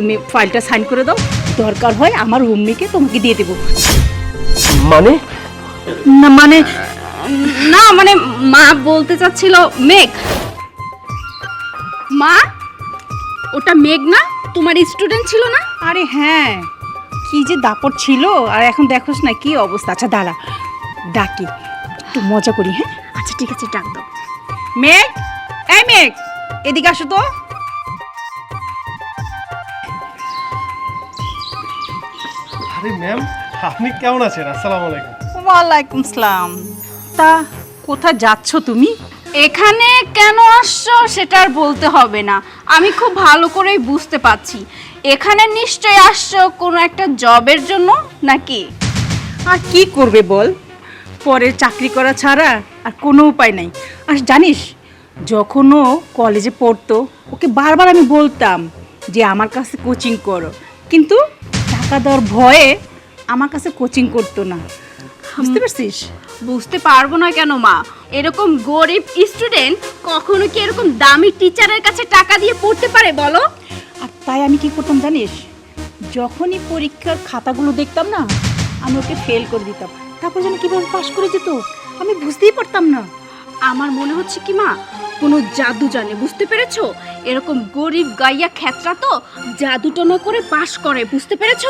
তুমি ফাইলটা সাইন করে দাও। দরকার হয় আমার উম্মিকে তোমাকে দিয়ে দেবো। মানে? না মানে না মানে মা বলতে চাচ্ছিল মেঘ। মা ওটা মেঘ না? তোমার স্টুডেন্ট ছিল না? আরে হ্যাঁ কি যে দাপট ছিল। আর এখন দেখোস না কি অবস্থা। আচ্ছা দাঁড়া ডাকি। একটু মজা করি হ্যাঁ? আচ্ছা ঠিক আছে ডাক দাও। মেঘ এই মেঘ এদিকে আসো তো। আরে ম্যাম আপনি কেমন আছেন? আসসালামু আলাইকুম। ওয়ালাইকুম সালাম। তা কোথায় যাচ্ছ তুমি? এখানে কেন আসছো সেটা আর বলতে হবে না। আমি খুব ভালো করেই বুঝতে পারছি। এখানে নিশ্চয়ই আসছো কোনো একটা জবের জন্য নাকি? আর কি করবে বল? পরে চাকরি করা ছাড়া আর কোনো উপায় নাই। আর জানিস যখন ও কলেজে পড়তো ওকে বারবার আমি বলতাম যে আমার কাছে কোচিং করো। কিন্তু টাকা দেওয়ার ভয়ে আমার কাছে কোচিং করতো না। বুঝতে পারছিস? বুঝতে পারব না কেন মা? এরকম গরিব স্টুডেন্ট কখনো কি এরকম দামি টিচারের কাছে টাকা দিয়ে পড়তে পারে বলো? আর তাই আমি কি করতাম জানিস? যখনই পরীক্ষার খাতাগুলো দেখতাম না আমি ওকে ফেল করে দিতাম। তারপর যেন কীভাবে পাশ করে যেত আমি বুঝতেই পারতাম না। আমার মনে হচ্ছে কি মা? কোনো জাদু জানে, বুঝতে পেরেছ? এরকম গরিব গাইয়া খেতরা তো জাদুটনা করে পাশ করে, বুঝতে পেরেছ?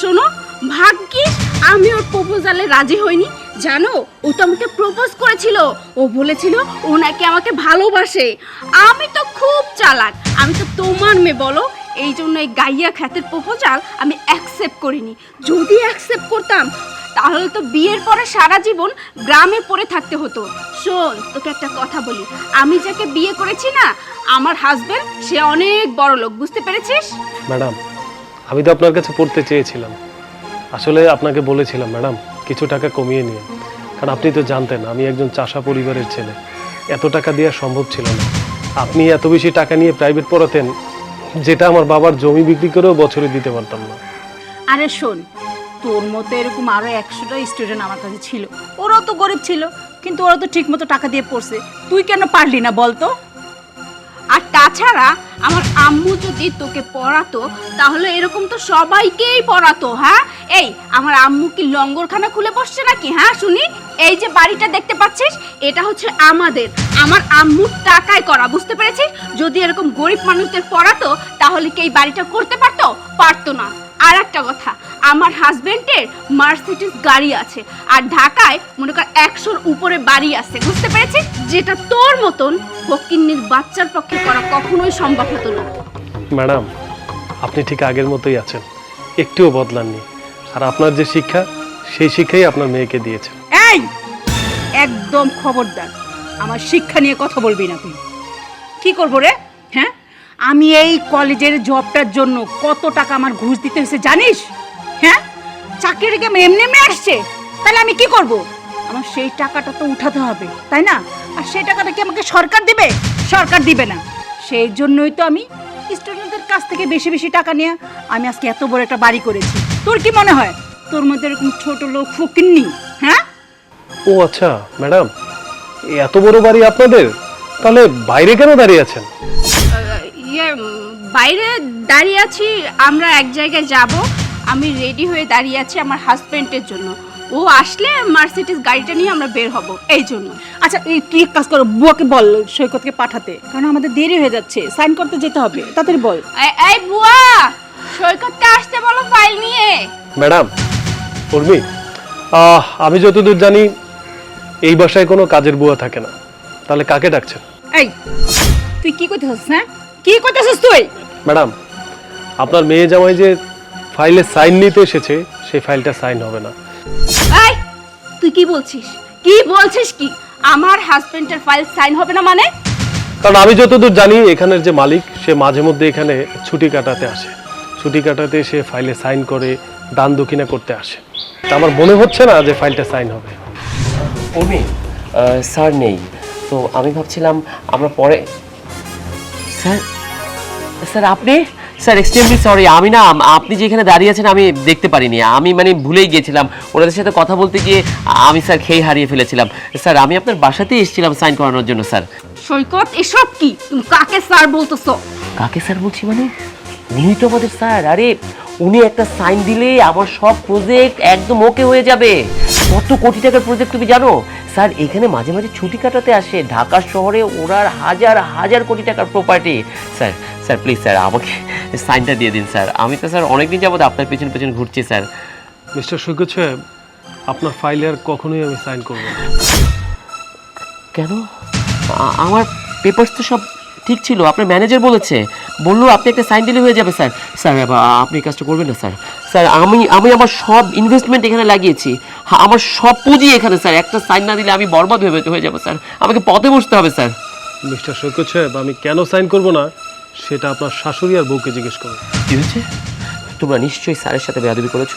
শোনো, ভাগ্যিস আমি ওর প্রপোজালে রাজি হইনি। জানো, ও তো আমাকে প্রপোজ করেছিল। ও বলেছিল ও নাকি আমাকে ভালোবাসে। আমি তো খুব চালাক। আমি তো তোমার মেয়ে, বলো? এই জন্য এই গাইয়া খ্যাতের প্রপোজাল আমি অ্যাকসেপ্ট করিনি। যদি অ্যাকসেপ্ট করতাম তাহলে তো বিয়ের পরে সারা জীবন গ্রামে পড়ে থাকতে হতো। শোন তোকে একটা কথা বলি। আমি যাকে বিয়ে করেছি না আমার হাজবেন্ড সে অনেক বড় লোক বুঝতে পেরেছিস? ম্যাডাম আমি তো আপনার কাছে পড়তে চেয়েছিলাম। আসলে আপনাকে বলেছিলাম ম্যাডাম কিছু টাকা কমিয়ে নিয়ে কারণ আপনি তো জানতেন আমি একজন চাষা পরিবারের ছেলে। এত টাকা দেওয়া সম্ভব ছিল না। আপনি এত বেশি টাকা নিয়ে প্রাইভেট পড়াতেন যেটা আমার বাবার জমি বিক্রি করেও বছরে দিতে পারতাম না। আরে শোন তোর মতো এরকম আরও একশোটা স্টুডেন্ট আমার কাছে ছিল। ওরাও তো গরিব ছিল, কিন্তু ওরা তো ঠিক মতো টাকা দিয়ে পড়ছে। তুই কেন পারলি না বলতো? আর তাছাড়া আমার আম্মু যদি তোকে পড়াতো, তাহলে এরকম তো সবাইকেই পড়াতো হ্যাঁ? এই, আমার আম্মু কি লঙ্গরখানা খুলে বসছে নাকি হ্যাঁ শুনি? এই যে বাড়িটা দেখতে পাচ্ছিস, এটা হচ্ছে আমাদের। আমার আম্মুর টাকায় করা, বুঝতে পেরেছিস? যদি এরকম গরিব মানুষদের পড়াতো, তাহলে কি এই বাড়িটা করতে পারতো? পারতো না। আর একটা কথা আমার হাজবেন্ডের মার্সিডিস গাড়ি আছে। আর ঢাকায় মনে কর একশোর উপরে বাড়ি আছে। বুঝতে পেরেছি যেটা তোর মতন ফকিন্নির বাচ্চার পক্ষে করা কখনোই সম্ভব হতো না। ম্যাডাম আপনি ঠিক আগের মতোই আছেন। একটুও বদলাননি। আর আপনার যে শিক্ষা সেই শিক্ষাই আপনার মেয়েকে দিয়েছে। এই! একদম খবরদার। আমার শিক্ষা নিয়ে কথা বলবি না তুই। কি করব রে? হ্যাঁ? আমি এই কলেজের জবটার জন্য কত টাকা আমার ঘুষ দিতে হয়েছে জানিস? হ্যাঁ? চাকরিটা কি আমার এমনি এমনি আসছে। তাহলে আমি কি করব? আমার সেই টাকাটা তো উঠাতে হবে তাই না? আর সেই টাকাটা কি আমাকে সরকার দিবে? সরকার দিবে না। সেই জন্যই তো আমি স্টুডেন্টদের কাছ থেকে বেশি বেশি টাকা নিয়ে আমি আজকে এত বড় একটা বাড়ি করেছি। তোর কি মনে হয়? তোর মধ্যে এরকম ছোট লোক ফকিন্নি হ্যাঁ? ও আচ্ছা ম্যাডাম এত বড় বাড়ি আপনাদের? তাহলে বাইরে কেন দাঁড়িয়ে আছেন? ইয়ে বাইরে দাঁড়িয়ে আছি আমরা এক জায়গায় যাব। আমি রেডি হয়ে দাঁড়িয়ে আছি আমার হাজবেন্ডের জন্য। ও আসলে মার্সিডিস গাড়িটা নিয়ে আমরা বের হব এই জন্য। আচ্ছা এই তুই এক কাজ করো বুয়াকে বল সৈকতকে পাঠাতে কারণ আমাদের দেরি হয়ে যাচ্ছে সাইন করতে যেতে হবে তাড়াতাড়ি বল। এই- বুয়া সৈকতকে আসতে বলো ফাইল নিয়ে। ম্যাডাম উর্মি আহ, আমি যতদূর জানি এই বাসায় কোনো কাজের বুয়া থাকে না। তাহলে কাকে ডাকছেন? এই তুই কি করতেছিস হ্যাঁ? কি করতেছিস তুই? ম্যাডাম আপনার মেয়ে জামাই যে ফাইলে সাইন নিতে এসেছে সেই ফাইলটা সাইন হবে না। এই তুই কি বলছিস? কি বলছিস কি? আমার হাজবেন্ডের ফাইল সাইন হবে না মানে? কারণ আমি যতদূর জানি এখানের যে মালিক সে মাঝে মধ্যে এখানে ছুটি কাটাতে আসে। ছুটি কাটাতে সে ফাইলে সাইন করে দান দক্ষিণা করতে আসে। তা আমার মনে হচ্ছে না যে ফাইলটা সাইন হবে। উর্মি আহ, স্যার নেই। তো আমি ভাবছিলাম আমরা পরে স্যার স্যার আপনি স্যার এক্সট্রিমলি সরি আমি না আপনি যেখানে দাঁড়িয়ে আছেন আমি দেখতে পারিনি। আমি মানে ভুলেই গিয়েছিলাম। ওনাদের সাথে কথা বলতে গিয়ে আমি স্যার খেয়ে হারিয়ে ফেলেছিলাম। স্যার আমি আপনার বাসাতেই এসেছিলাম সাইন করানোর জন্য স্যার সৈকত এসব কি? তুমি কাকে স্যার বলতেছো? কাকে স্যার বলছি মানে? উনি তো আমাদের স্যার আরে উনি একটা সাইন দিলে আমার সব প্রজেক্ট একদম ওকে হয়ে যাবে। কত কোটি টাকার প্রজেক্ট তুমি জানো? স্যার এখানে মাঝে মাঝে ছুটি কাটাতে আসে। ঢাকা শহরে ওনার হাজার হাজার কোটি টাকার property sir sir please sir আমাকে সাইনটা দিয়ে দিন স্যার আমি তো স্যার অনেক অনেকদিন যাবত আপনার পেছন পেছন ঘুরছি স্যার মিস্টার সৈকত সাহেব আপনার ফাইলে আর কখনোই আমি সাইন করব না। কেন? আমার পেপারস তো সব ঠিক ছিল। আপনার ম্যানেজার বলেছে। বলল আপনি একটা সাইন দিলে হয়ে যাবে স্যার। স্যার আপনি কাজটা করবেন না স্যার। স্যার আমি আমি আমার সব ইনভেস্টমেন্ট এখানে লাগিয়েছি। আমার সব পুঁজি এখানে স্যার। একটা সাইন না দিলে আমি বরবাদ হয়ে হয়ে যাব স্যার। আমাকে পথে বসতে হবে স্যার। মিস্টার সৈকত সাহেব আমি কেন সাইন করব না? সেটা আপনার শাশুড়ি আর বউকে জিজ্ঞেস করুন। কি হয়েছে? তোমরা নিশ্চয়ই স্যারের সাথে বেয়াদবি করেছ?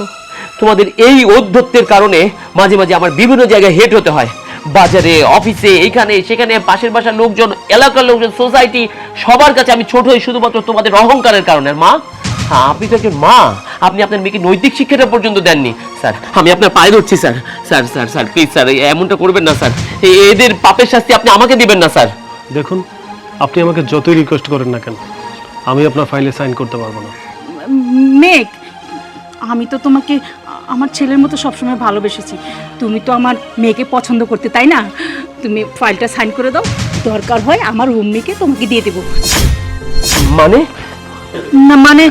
তোমাদের এই অধ্যত্বের কারণে মাঝে মাঝে আমার বিভিন্ন জায়গায় হেট হতে হয়। বাজারে অফিসে এইখানে সেখানে পাশের বাসার লোকজন এলাকার লোকজন সোসাইটি সবার কাছে আমি ছোট হই শুধুমাত্র তোমাদের অহংকারের কারণে। মা? হ্যাঁ আপনি তো একজন মা। আপনি আপনার মেয়েকে নৈতিক শিক্ষাটা পর্যন্ত দেননি। স্যার আমি আপনার পায়ে ধরছি sir. Sir sir sir please sir এমনটা করবেন না স্যার। এদের পাপের শাস্তি আপনি আমাকে দিবেন না স্যার। দেখুন আপনি আমাকে যতই রিকোয়েস্ট করেন না কেন আমি আপনার ফাইলে সাইন করতে পারব না। মেঘ আমি তো তোমাকে আমার ছেলের মতো সবসময় ভালোবেসেছি। তুমি তো আমার মেয়েকে পছন্দ করতে তাই না? তুমি ফাইলটা সাইন করে দাও। দরকার হয় আমার উম্মিকে তোমাকে দিয়ে দেবো। মানে? না মানে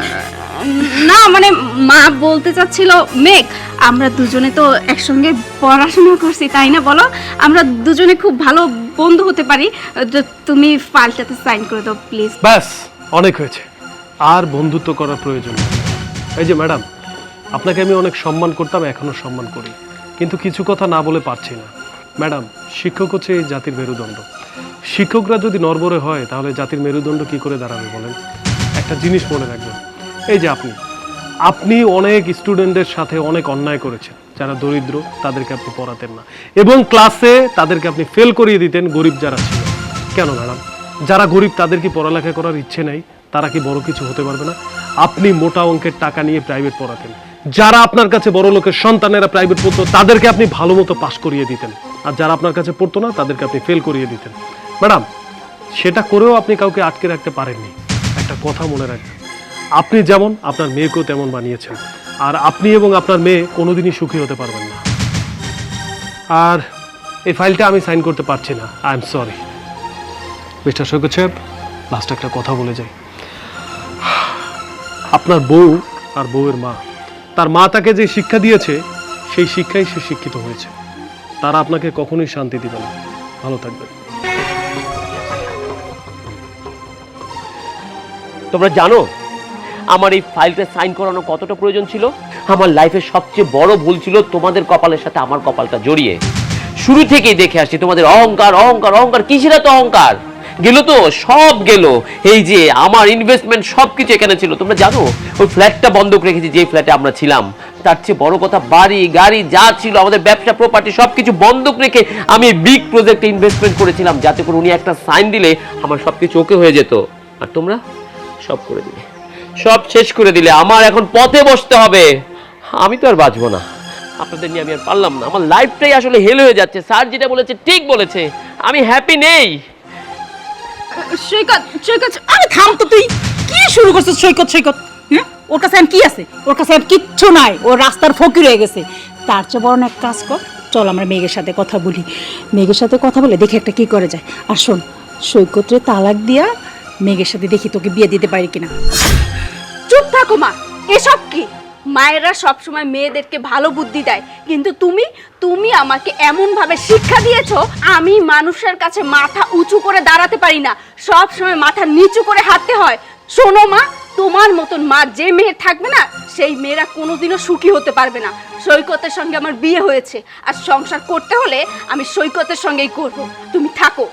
না মানে মা বলতে চাচ্ছিল মেঘ আমরা দুজনে তো একসঙ্গে পড়াশোনা করছি তাই না বলো? আমরা দুজনে খুব ভালো বন্ধু হতে পারি। তুমি ফাইলটাতে সাইন করে দাও প্লিজ। ব্যাস অনেক হয়েছে। আর বন্ধুত্ব করার প্রয়োজন। এই যে ম্যাডাম আপনাকে আমি অনেক সম্মান করতাম এখনও সম্মান করি। কিন্তু কিছু কথা না বলে পারছি না। ম্যাডাম, শিক্ষক হচ্ছে এই জাতির মেরুদণ্ড। শিক্ষকরা যদি নরবরে হয়, তাহলে জাতির মেরুদণ্ড কি করে দাঁড়াবে বলেন? একটা জিনিস মনে রাখবেন। এই যে আপনি। আপনি অনেক স্টুডেন্টদের সাথে অনেক অন্যায় করেছেন। যারা দরিদ্র, তাদেরকে আপনি পড়াতেন না। এবং ক্লাসে তাদেরকে আপনি ফেল করিয়ে দিতেন গরিব যারা ছিল। কেন ম্যাডাম? যারা গরিব, তাদের কি পড়ালেখা করার ইচ্ছে নেই? তারা কি বড় কিছু হতে পারবে না? আপনি মোটা অঙ্কের টাকা নিয়ে প্রাইভেট পড়াতেন। যারা আপনার কাছে বড় লোকের সন্তানেরা প্রাইভেট পড়তো, তাদেরকে আপনি ভালো মতো পাশ করিয়ে দিতেন। আর যারা আপনার কাছে পড়তো না, তাদেরকে আপনি ফেল করিয়ে দিতেন। ম্যাডাম সেটা করেও আপনি কাউকে আটকে রাখতে পারেননি। একটা কথা মনে রাখবেন। আপনি যেমন, আপনার মেয়েকেও তেমন বানিয়েছেন। আর আপনি এবং আপনার মেয়ে কোনোদিনই সুখী হতে পারবেন না। আর এই ফাইলটা আমি সাইন করতে পারছি না। I am sorry mister Saikat সাহেব লাস্ট একটা কথা বলে যাই। আপনার বউ আর বউয়ের মা তার মা তাকে যে শিক্ষা দিয়েছে, সেই শিক্ষাই সে শিক্ষিত হয়েছে। তারা আপনাকে কখনোই শান্তি দিবে না। ভালো থাকবেন। তোমরা জানো, আমার এই ফাইলটা সাইন করানো কতটা প্রয়োজন ছিল? আমার লাইফের সবচেয়ে বড় ভুল ছিল তোমাদের কপালের সাথে আমার কপালটা জড়িয়ে। শুরু থেকেই দেখে আসছি, তোমাদের অহংকার অহংকার অহংকার, কিসের তো অহংকার? গেল তো, সব গেল। এই যে আমার ইনভেস্টমেন্ট সব কিছু এখানে ছিল। তোমরা জানো, ওই ফ্ল্যাটটা বন্ধক রেখেছি যে ফ্ল্যাটে আমরা ছিলাম। তার চেয়ে বড় কথা, বাড়ি, গাড়ি, যা ছিল, আমাদের ব্যবসা প্রপার্টি সব কিছু বন্ধক রেখে আমি বিগ প্রজেক্টে ইনভেস্টমেন্ট করেছিলাম। যাতে করে উনি একটা সাইন দিলে আমার সব কিছু ওকে হয়ে যেত। আর তোমরা? সব করে দিলে। সব শেষ করে দিলে। আমার এখন পথে বসতে হবে। আমি তো আর বাঁচবো না। আপনাদের নিয়ে আমি আর পারলাম না। আমার লাইফটাই আসলে হেল হয়ে যাচ্ছে। স্যার যেটা বলেছে, ঠিক বলেছে। আমি হ্যাপি নেই। সৈকত সৈকত, আরে থাম তো তুই। কি শুরু করছিস সৈকত সৈকত? হ্যাঁ ওর কাছে কি আছে? ওর কাছে কিচ্ছু নাই। ও রাস্তার ফকির হয়ে গেছে। তার চেয়ে বরং এক কাজ কর। চল আমরা মেঘের সাথে কথা বলি। মেঘের সাথে কথা বলে দেখি একটা কি করে যায়। আর শোন, সৈকতরে তালাক দিয়া মেঘের সাথে দেখি তোকে বিয়ে দিতে পারি কিনা। চুপ থাকো মা। এসব কি? মায়েরা সব সময় মেয়েদেরকে ভালো বুদ্ধি দেয়। কিন্তু তুমি তুমি আমাকে এমন ভাবে শিক্ষা দিয়েছ, আমি মানুষের কাছে মাথা উঁচু করে দাঁড়াতে পারি না। সব সময় মাথা নিচু করে হাঁটতে হয়। শোনো মা, তোমার মতন মা যে মেয়ের থাকবে না, সেই মেয়েরা কোনোদিনও সুখী হতে পারবে না। সৈকতের সঙ্গে আমার বিয়ে হয়েছে। আর সংসার করতে হলে আমি সৈকতের সঙ্গেই করব। তুমি থাকো।